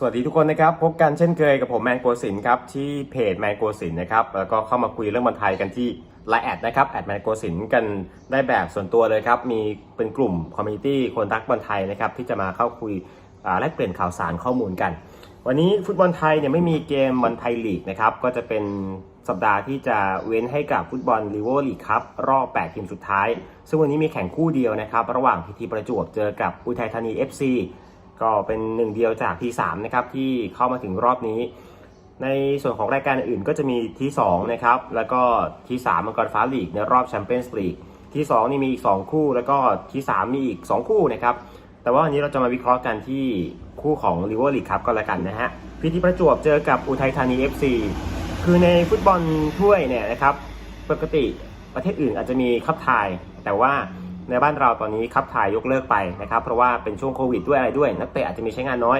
สวัสดีทุกคนนะครับ พบกันเช่นเคยกับผมแมนโกสินครับที่เพจแมนโกสินนะครับแล้วก็เข้ามาคุยเรื่องบอลไทยกันที่ไลน์แอดนะครับแอดแมนโกสินกันได้แบบส่วนตัวเลยครับ มีเป็นกลุ่มคอมมูนิตี้คนรักบอลไทยนะครับที่จะมาเข้าคุยอ่าแลกเปลี่ยนข่าวสารข้อมูลกัน วันนี้ฟุตบอลไทยเนี่ยไม่มีเกมบอลไทยลีกนะครับก็จะเป็นสัปดาห์ที่จะเว้นให้กับฟุตบอลลีโวลีกครับรอบ 8 ทีมสุดท้าย ซึ่งวันนี้มีแข่งคู่เดียวนะครับ ระหว่างพีทีประจวบเจอกับอุทัยธานี FC ก็เป็นหนึ่งเดียวจากที3นะครับที่เข้ามาถึงรอบนี้ ในส่วนของรายการอื่นก็จะมีที2นะครับแล้วก็ที3มังกรฟ้าลีกในรอบแชมเปี้ยนส์ลีกที2นี่มีอีก 2 คู่ แล้วก็ที3มีอีก 2 คู่นะครับ แต่ว่าวันนี้เราจะมาวิเคราะห์กันที่คู่ของลิเวอร์ลีกครับก็แล้วกันนะฮะพีทีประจวบเจอกับอุทัยธานี FC คือในฟุตบอลถ้วยเนี่ยนะครับ ปกติประเทศอื่นอาจจะมีคัพไทยแต่ว่า ในบ้านเราตอนนี้คัพไทยยกเลิกไปนะครับ เพราะว่าเป็นช่วงโควิดด้วยอะไรด้วย นักเตะอาจจะมีใช้งานน้อย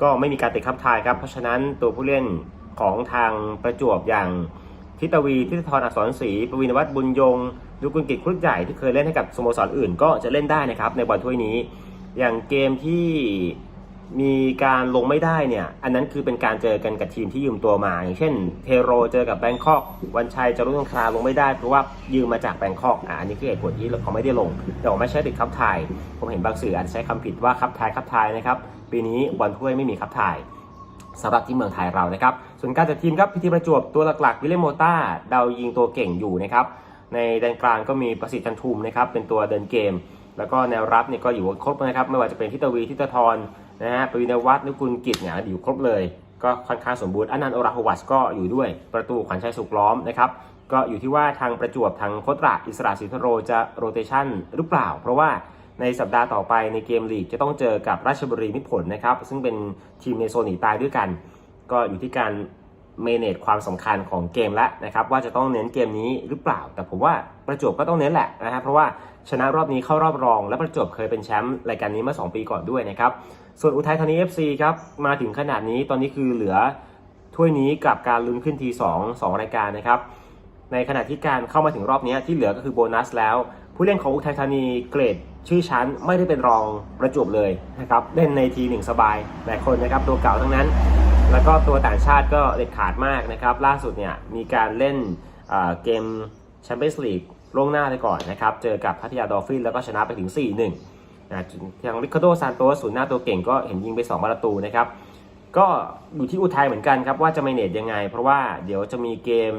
ก็ไม่มีการติดคัพไทยครับเพราะฉะนั้นตัวผู้เล่นของทางประจวบอย่างทิตวีทิตทรอักษรศรีปวินวัฒน์บุญยงดูกุลกิจครุฑใหญ่ที่เคยเล่นให้กับสโมสรอื่น ก็จะเล่นได้นะครับในบอลถ้วยนี้ อย่างเกมที่ มีการลงไม่ได้เนี่ย อันนั้นคือเป็นการเจอกันกับทีมที่ยืมตัวมา อย่างเช่นเทโรเจอกับแบงคอก วันชัยจารุสงคราลงไม่ได้เพราะว่ายืมมาจากแบงคอกอ่าอันนี้คือเหตุผลที่เขาไม่ได้ลง แต่ว่าไม่ใช่ติดคัพไทยผมเห็นบางสื่ออาจจะใช้คำผิดว่าคัพไทยคัพไทยนะครับ ปีนี้บอลถ้วยไม่มีคัพไทยสำหรับที่เมืองไทยเรานะครับ ส่วนการจัดทีมครับพิธีประจวบตัวหลักๆวิลเลมโมต้าเดายิงตัวเก่งอยู่นะครับ ในแดนกลางก็มีประสิทธิ์จันทุมนะครับเป็นตัวเดินเกม แล้วก็แนวรับเนี่ยก็อยู่ครบนะครับ ไม่ว่าจะเป็นทิตวีทิตทร นะฮะปวินวัฒน์นุกุลกิจเนี่ยอยู่ครบเลย ก็ค่อนข้างสมบูรณ์อนันต์โอราฮวัสก็อยู่ด้วยประตูขวัญชัยสุขล้อมนะครับก็อยู่ที่ว่าทางประจวบทางโคตราอิสระสิทโรจะโรเตชันหรือเปล่า เพราะว่าในสัปดาห์ต่อไปในเกมลีกจะต้องเจอกับราชบุรีมิผลนะครับ ซึ่งเป็นทีมในโซนหนีตายด้วยกัน ก็อยู่ที่การเมเนจความสำคัญของเกมแล้วนะครับ ว่าจะต้องเน้นเกมนี้หรือเปล่า แต่ผมว่าประจวบก็ต้องเน้นแหละนะครับเพราะว่า ชนะรอบนี้เข้ารอบรอง และประจวบเคยเป็นแชมป์รายการนี้เมื่อ 2 ปีก่อนด้วยนะครับ ส่วนอุทัยธานี FC ครับมาถึงขนาดนี้ตอนนี้คือเหลือถ้วยนี้กับการลุ้นขึ้นที2 2 รายการนะครับ ในขณะที่การเข้ามาถึงรอบนี้ที่เหลือก็คือโบนัสแล้ว ผู้เล่นของอุทัยธานีเกรดชื่อชั้นไม่ได้เป็นรองประจวบเลยนะครับเล่นในทีหนึ่งสบายหลายคนนะครับตัวเก่าทั้งนั้น แล้วก็ตัวต่างชาติก็เด็ดขาดมากนะครับล่าสุดเนี่ยมีการเล่นเกมแชมเปี้ยนส์ลีก ล่วงหน้าไปก่อนนะครับ เจอกับพัทยาดอลฟินแล้วก็ชนะไปถึง 4-1นะทางริคาโดซานโตสศูนย์หน้าตัวเก่งก็เห็นยิงไป2ประตูนะครับ ก็อยู่ที่อุทัยเหมือนกันครับว่าจะไม่เนตยังไง เพราะว่าเดี๋ยวจะมีเกม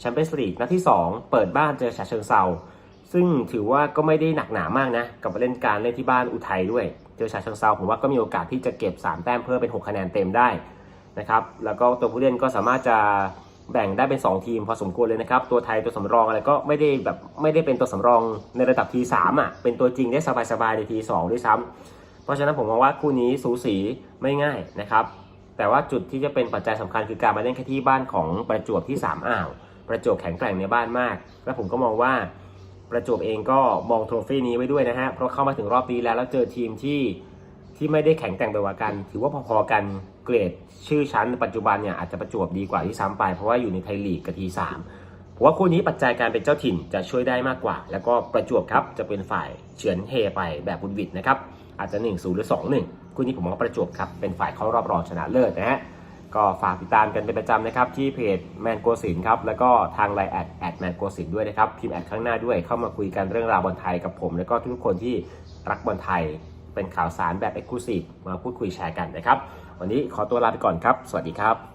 แชมเปี้ยนส์ลีกนัดที่ 2 เปิดบ้านเจอฉะเชิงเซาซึ่งถือว่าก็ไม่ได้หนักหนามากนะ กับเล่นการเล่นที่บ้านอุทัยด้วย เจอฉะเชิงเซาผมว่าก็มีโอกาสที่จะเก็บ 3 แต้มเพิ่มเป็น 6 คะแนนเต็มได้นะครับแล้วก็ตัวผู้เล่นก็สามารถจะ แบ่งได้เป็น 2 ทีมพอสมควรเลยนะครับ ตัวไทยตัวสำรองอะไรก็ไม่ได้แบบไม่ได้เป็นตัวสำรองในระดับทีสามอะเป็นตัวจริงได้สบายๆในทีสองด้วยซ้ำเพราะฉะนั้นผมมองว่าคู่นี้สูสีไม่ง่ายนะครับ แต่ว่าจุดที่จะเป็นปัจจัยสำคัญคือการมาเล่นแค่ที่บ้านของประจวบที่ 3 อ่าว ประจวบแข็งแกร่งในบ้านมาก และผมก็มองว่าประจวบเองก็มองโทรฟี่นี้ไว้ด้วยนะฮะเพราะเข้ามาถึงรอบนี้แล้วแล้วเจอทีมที่ที่ไม่ได้แข็งแกร่งไปกว่ากัน ถือว่าพอๆกัน เกรดชื่อชั้นปัจจุบันเนี่ยอาจจะประจวบดีกว่าที่ซ้ำไป เพราะว่าอยู่ในไทยลีกกับทีสามผมว่าคู่นี้ปัจจัยการเป็นเจ้าถิ่นจะช่วยได้มากกว่า แล้วก็ประจวบครับจะเป็นฝ่ายเฉือนเฮไปแบบบุญวิดนะครับอาจจะ1 0หรือ2 1คู่นี้ผมว่าประจวบครับเป็นฝ่ายเข้ารอบรองชนะเลิศนะฮะก็ฝากติดตามกันเป็นประจำนะครับที่เพจแมนโกสินครับแล้วก็ทางไลน์แอดแอดแมนโกสินด้วยนะครับพิมพ์แอดข้างหน้าด้วยเข้ามาคุยกันเรื่องราวบอลไทยกับผม แล้วก็ทุกคนที่รักบอลไทย เป็นข่าวสารแบบเอ็กซ์คลูซีฟมาพูดคุยแชร์กันนะครับ วันนี้ขอตัวลาไปก่อนครับ สวัสดีครับ